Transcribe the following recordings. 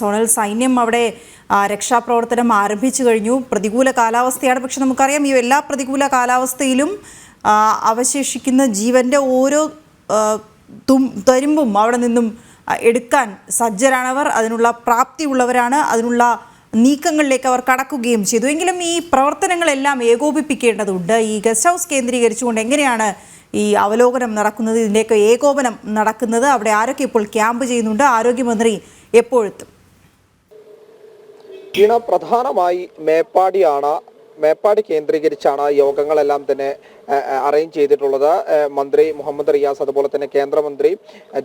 Zonal സൈന്യം അവിടെ രക്ഷാപ്രവർത്തനം ആരംഭിച്ചു കഴിഞ്ഞു. പ്രതികൂല കാലാവസ്ഥയാണ്. പക്ഷെ നമുക്കറിയാം ഈ എല്ലാ പ്രതികൂല കാലാവസ്ഥയിലും അവശേഷിക്കുന്ന ജീവന്റെ ഓരോ തും തരുമ്പും അവിടെ നിന്നും എടുക്കാൻ സജ്ജരാണവർ. അതിനുള്ള പ്രാപ്തി ഉള്ളവരാണ്. അതിനുള്ള നീക്കങ്ങളിലേക്ക് അവർ കടക്കുകയും ചെയ്തു. എങ്കിലും ഈ പ്രവർത്തനങ്ങളെല്ലാം ഏകോപിപ്പിക്കേണ്ടതുണ്ട്. ഈ ഗസ്റ്റ് ഹൗസ് കേന്ദ്രീകരിച്ചുകൊണ്ട് എങ്ങനെയാണ് ഈ അവലോകനം നടക്കുന്നത്? ഇതിന്റെയൊക്കെ ഏകോപനം നടക്കുന്നത്. അവിടെ ആരൊക്കെ ഇപ്പോൾ ക്യാമ്പ് ചെയ്യുന്നുണ്ട്? ആരോഗ്യമന്ത്രി എപ്പോഴെത്തും? വീണ പ്രധാനമായി മേപ്പാടിയാണ് മേപ്പാടി കേന്ദ്രീകരിച്ചാണ് യോഗങ്ങളെല്ലാം തന്നെ അറേഞ്ച് ചെയ്തിട്ടുള്ളത്. മന്ത്രി മുഹമ്മദ് റിയാസ് അതുപോലെ തന്നെ കേന്ദ്രമന്ത്രി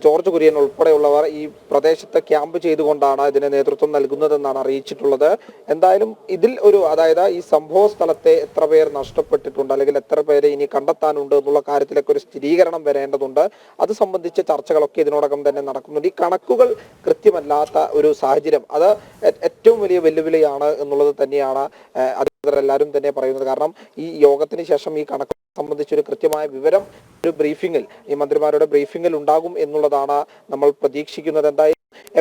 ജോർജ് കുര്യൻ ഉൾപ്പെടെയുള്ളവർ ഈ പ്രദേശത്ത് ക്യാമ്പ് ചെയ്തുകൊണ്ടാണ് ഇതിന് നേതൃത്വം നൽകുന്നതെന്നാണ് അറിയിച്ചിട്ടുള്ളത്. എന്തായാലും ഇതിൽ ഒരു അതായത് ഈ സംഭവ സ്ഥലത്തെ എത്ര പേർ നഷ്ടപ്പെട്ടിട്ടുണ്ട് അല്ലെങ്കിൽ എത്ര പേരെ ഇനി കണ്ടെത്താനുണ്ട് എന്നുള്ള കാര്യത്തിലൊക്കെ ഒരു സ്ഥിരീകരണം വരേണ്ടതുണ്ട്. അത് സംബന്ധിച്ച ചർച്ചകളൊക്കെ ഇതിനോടകം തന്നെ നടക്കുന്നുണ്ട്. ഈ കണക്കുകൾ കൃത്യമല്ലാത്ത ഒരു സാഹചര്യം. അത് ഏറ്റവും വലിയ വെല്ലുവിളിയാണ് എന്നുള്ളത് തന്നെയാണ് അധികൃതരെല്ലാവരും തന്നെ പറയുന്നത്. കാരണം ഈ യോഗത്തിന് ശേഷം ഈ കണക്ക് സംബന്ധിച്ചൊരു കൃത്യമായ വിവരം ഒരു ബ്രീഫിംഗിൽ ഈ മന്ത്രിമാരുടെ ബ്രീഫിംഗിൽ ഉണ്ടാകും എന്നുള്ളതാണ് നമ്മൾ പ്രതീക്ഷിക്കുന്നത്. എന്തായാലും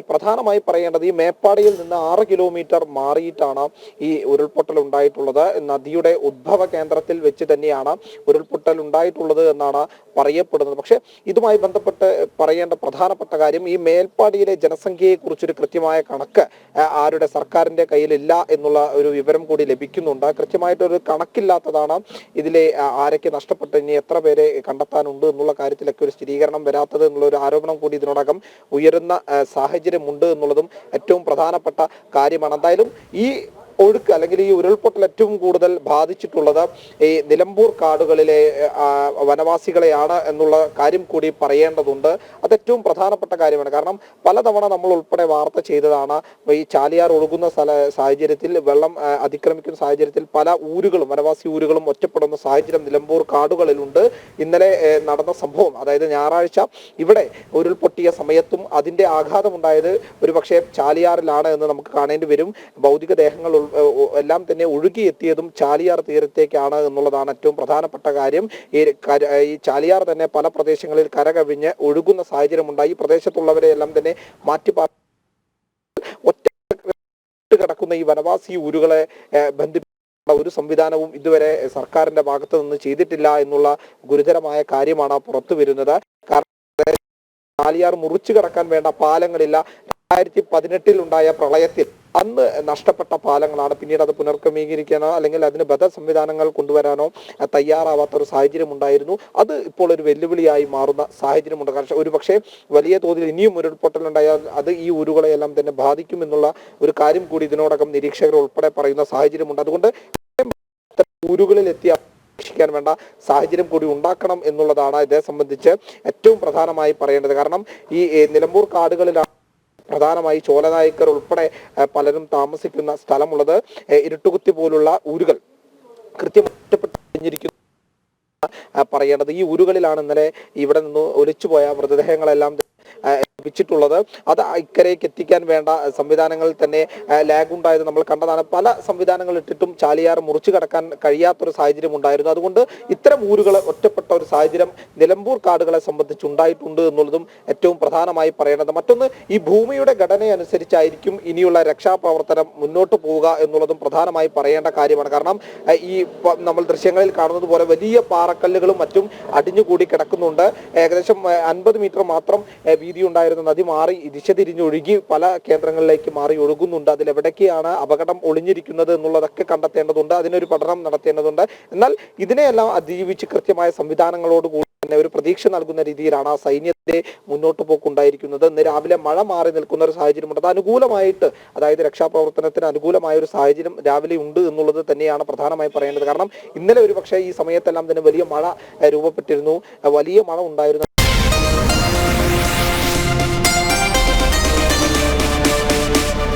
പ്രധാനമായി പറയേണ്ടത് ഈ മേപ്പാടിയിൽ നിന്ന് ആറ് കിലോമീറ്റർ മാറിയിട്ടാണ് ഈ ഉരുൾപൊട്ടൽ ഉണ്ടായിട്ടുള്ളത്. നദിയുടെ ഉദ്ഭവ കേന്ദ്രത്തിൽ വെച്ച് തന്നെയാണ് ഉരുൾപൊട്ടൽ ഉണ്ടായിട്ടുള്ളത് എന്നാണ് പറയപ്പെടുന്നത്. പക്ഷേ ഇതുമായി ബന്ധപ്പെട്ട് പറയേണ്ട പ്രധാനപ്പെട്ട കാര്യം ഈ മേൽപ്പാടിയിലെ ജനസംഖ്യയെ കുറിച്ചൊരു കൃത്യമായ കണക്ക് ആരുടെ സർക്കാരിന്റെ കയ്യിലില്ല എന്നുള്ള ഒരു വിവരം കൂടി ലഭിക്കുന്നുണ്ട്. കൃത്യമായിട്ടൊരു കണക്കില്ലാത്തതാണ് ഇതിലെ ആരൊക്കെ നഷ്ടപ്പെട്ട് ഇനി എത്ര പേരെ കണ്ടെത്താനുണ്ട് എന്നുള്ള കാര്യത്തിലൊക്കെ ഒരു സ്ഥിരീകരണം വരാത്തത് എന്നുള്ള ഒരു ആരോപണം കൂടി ഇതിനോടകം ഉയരുന്ന ആ, സാഹചര്യമുണ്ട് എന്നുള്ളതും ഏറ്റവും പ്രധാനപ്പെട്ട കാര്യമാണ്. എന്തായാലും ഈ ഒഴുക്ക് അല്ലെങ്കിൽ ഈ ഉരുൾപൊട്ടൽ ഏറ്റവും കൂടുതൽ ബാധിച്ചിട്ടുള്ളത് ഈ നിലമ്പൂർ കാടുകളിലെ വനവാസികളെയാണ് എന്നുള്ള കാര്യം കൂടി പറയേണ്ടതുണ്ട്. അത് ഏറ്റവും പ്രധാനപ്പെട്ട കാര്യമാണ്. കാരണം പലതവണ നമ്മൾ ഉൾപ്പെടെ വാർത്ത ചെയ്തതാണ് ഈ ചാലിയാർ ഒഴുകുന്ന സ്ഥല സാഹചര്യത്തിൽ വെള്ളം അതിക്രമിക്കുന്ന സാഹചര്യത്തിൽ പല ഊരുകളും വനവാസി ഊരുകളും ഒറ്റപ്പെടുന്ന സാഹചര്യം നിലമ്പൂർ കാടുകളിലുണ്ട്. ഇന്നലെ നടന്ന സംഭവം അതായത് ഞായറാഴ്ച ഇവിടെ ഉരുൾപൊട്ടിയ സമയത്തും അതിന്റെ ആഘാതമുണ്ടായത് ഒരുപക്ഷെ ചാലിയാറിലാണ് എന്ന് നമുക്ക് കാണേണ്ടി വരും. ഭൗതിക ദേഹങ്ങൾ എല്ലാം തന്നെ ഒഴുകിയെത്തിയതും ചാലിയാർ തീരത്തേക്കാണ് എന്നുള്ളതാണ് ഏറ്റവും പ്രധാനപ്പെട്ട കാര്യം. ഈ ഈ ചാലിയാർ തന്നെ പല പ്രദേശങ്ങളിൽ കരകവിഞ്ഞ് ഒഴുകുന്ന സാഹചര്യമുണ്ടായി. ഈ പ്രദേശത്തുള്ളവരെ എല്ലാം തന്നെ മാറ്റി ഒറ്റ കിടക്കുന്ന ഈ വനവാസി ഊരുകളെ ബന്ധിപ്പിച്ച ഒരു സംവിധാനവും ഇതുവരെ സർക്കാരിന്റെ ഭാഗത്ത് നിന്ന് ചെയ്തിട്ടില്ല എന്നുള്ള ഗുരുതരമായ കാര്യമാണ് പുറത്തു വരുന്നത്. കാരണം ചാലിയാർ മുറിച്ചു കടക്കാൻ വേണ്ട പാലങ്ങളില്ല. രണ്ടായിരത്തി പതിനെട്ടിൽ ഉണ്ടായ പ്രളയത്തിൽ അന്ന് നഷ്ടപ്പെട്ട പാലങ്ങളാണ്. പിന്നീട് അത് പുനർക്രമീകരിക്കാനോ അല്ലെങ്കിൽ അതിന് ബദൽ സംവിധാനങ്ങൾ കൊണ്ടുവരാനോ തയ്യാറാവാത്ത ഒരു സാഹചര്യം ഉണ്ടായിരുന്നു അത് ഇപ്പോൾ ഒരു വെല്ലുവിളിയായി മാറുന്ന സാഹചര്യമുണ്ട്. കാരണം ഒരു പക്ഷേ വലിയ തോതിൽ ഇനിയും ഉരുൾപൊട്ടൽ ഉണ്ടായാൽ അത് ഈ ഊരുകളെയെല്ലാം തന്നെ ബാധിക്കുമെന്നുള്ള ഒരു കാര്യം കൂടി ഇതിനോടകം നിരീക്ഷകർ ഉൾപ്പെടെ പറയുന്ന സാഹചര്യമുണ്ട്. അതുകൊണ്ട് ഊരുകളിൽ എത്തി രക്ഷിക്കാൻ വേണ്ട സാഹചര്യം കൂടി ഉണ്ടാക്കണം എന്നുള്ളതാണ് ഇതേ സംബന്ധിച്ച് ഏറ്റവും പ്രധാനമായി പറയേണ്ടത്. കാരണം ഈ നിലമ്പൂർ കാടുകളിലാണ് പ്രധാനമായി ചോലനായ്ക്കർ ഉൾപ്പെടെ പലരും താമസിക്കുന്ന സ്ഥലമുള്ളത് ഇരുട്ടുകുത്തി പോലുള്ള ഊരുകൾ. കഴിഞ്ഞിരിക്കുന്നു. പറയേണ്ടത് ഈ ഊരുകളിലാണ് ഇന്നലെ ഇവിടെ നിന്ന് ഒലിച്ചുപോയ മൃതദേഹങ്ങളെല്ലാം ലഭിച്ചിട്ടുള്ളത് അത് ഇക്കരയ്ക്ക് എത്തിക്കാൻ വേണ്ട സംവിധാനങ്ങളിൽ തന്നെ ലാഗ് ഉണ്ടായത് നമ്മൾ കണ്ടതാണ്. പല സംവിധാനങ്ങൾ ഇട്ടിട്ടും ചാലിയാർ മുറിച്ചു കടക്കാൻ കഴിയാത്തൊരു സാഹചര്യം ഉണ്ടായിരുന്നു. അതുകൊണ്ട് ഇത്തരം ഊരുകൾ ഒറ്റപ്പെട്ട ഒരു സാഹചര്യം നിലമ്പൂർ കാടുകളെ സംബന്ധിച്ച് ഉണ്ടായിട്ടുണ്ട് എന്നുള്ളതും ഏറ്റവും പ്രധാനമായി പറയേണ്ടത്. മറ്റൊന്ന് ഈ ഭൂമിയുടെ ഘടനയനുസരിച്ചായിരിക്കും ഇനിയുള്ള രക്ഷാപ്രവർത്തനം മുന്നോട്ട് പോവുക എന്നുള്ളതും പ്രധാനമായി പറയേണ്ട കാര്യമാണ്. കാരണം ഈ നമ്മൾ ദൃശ്യങ്ങളിൽ കാണുന്നത് പോലെ വലിയ പാറക്കല്ലുകളും മറ്റും അടിഞ്ഞുകൂടി കിടക്കുന്നുണ്ട്. ഏകദേശം അൻപത് മീറ്റർ മാത്രം ഏ, വീതി ഉണ്ടായിരുന്ന നദി മാറി ദിശ തിരിഞ്ഞൊഴുകി പല കേന്ദ്രങ്ങളിലേക്ക് മാറി ഒഴുകുന്നുണ്ട്. അതിൽ എവിടേക്കാണ് അപകടം ഒളിഞ്ഞിരിക്കുന്നത് എന്നുള്ളതൊക്കെ കണ്ടെത്തേണ്ടതുണ്ട്. അതിനൊരു പഠനം നടത്തേണ്ടതുണ്ട്. എന്നാൽ ഇതിനെയെല്ലാം അതിജീവിച്ച് കൃത്യമായ സംവിധാനങ്ങളോട് കൂടി തന്നെ ഒരു പ്രതീക്ഷ നൽകുന്ന രീതിയിലാണ് ആ സൈന്യത്തിന്റെ മുന്നോട്ട് പോക്കുണ്ടായിരിക്കുന്നത്. ഇന്ന് രാവിലെ മഴ മാറി നിൽക്കുന്ന ഒരു സാഹചര്യമുണ്ട്. അത് അനുകൂലമായിട്ട് അതായത് രക്ഷാപ്രവർത്തനത്തിന് അനുകൂലമായ ഒരു സാഹചര്യം രാവിലെ ഉണ്ട് എന്നുള്ളത് തന്നെയാണ് പ്രധാനമായി പറയേണ്ടത്. കാരണം ഇന്നലെ ഒരു പക്ഷേ ഈ സമയത്തെല്ലാം തന്നെ വലിയ മഴ രൂപപ്പെട്ടിരുന്നു. വലിയ മഴ ഉണ്ടായിരുന്നു.